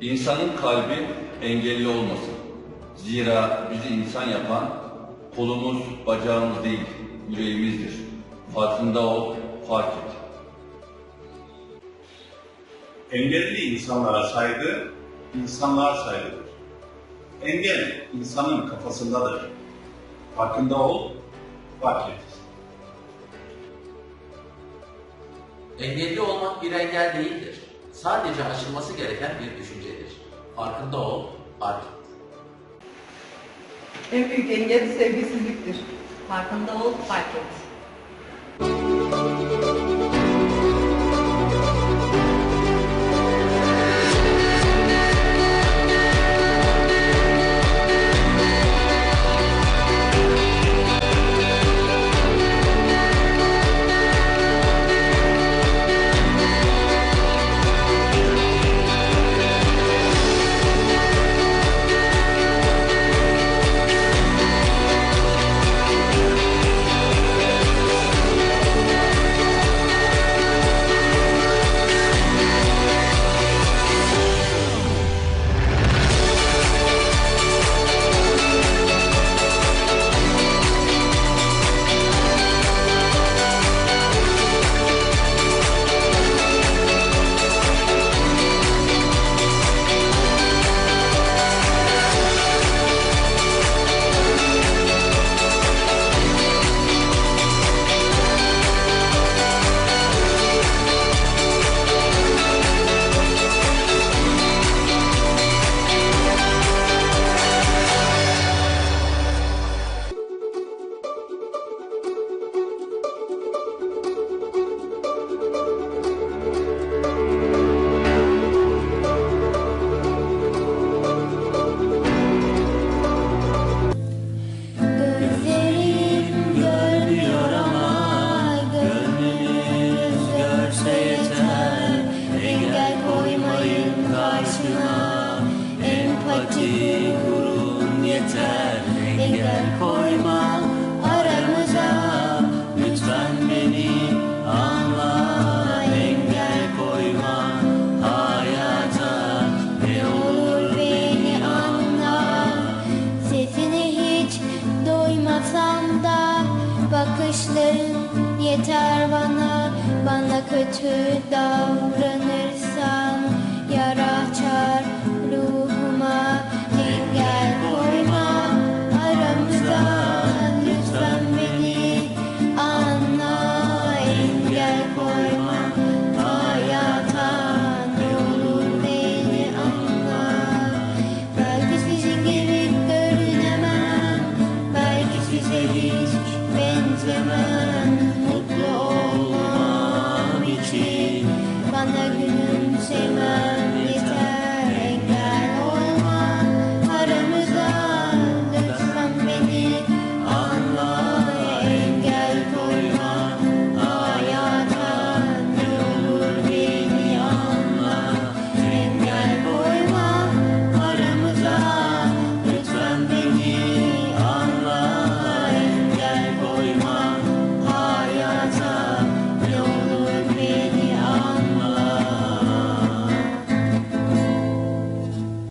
İnsanın kalbi engelli olmasın. Zira bizi insan yapan kolumuz, bacağımız değil, yüreğimizdir. Farkında ol, fark et. Engelli insanlara saygı, insanlığa saygıdır. Engel insanın kafasındadır. Farkında ol, fark et. Engelli olmak bir engel değildir. Sadece aşılması gereken bir düşüncedir. Farkında ol, fark et. En büyük engel sevgisizliktir. Farkında ol, fark et. Engel koyma aramıza. Lütfen beni anla Engel koyma hayata. Ne olur beni anla. Sesini hiç duymasam da Bakışların yeter bana. Bana kötü davranırsan same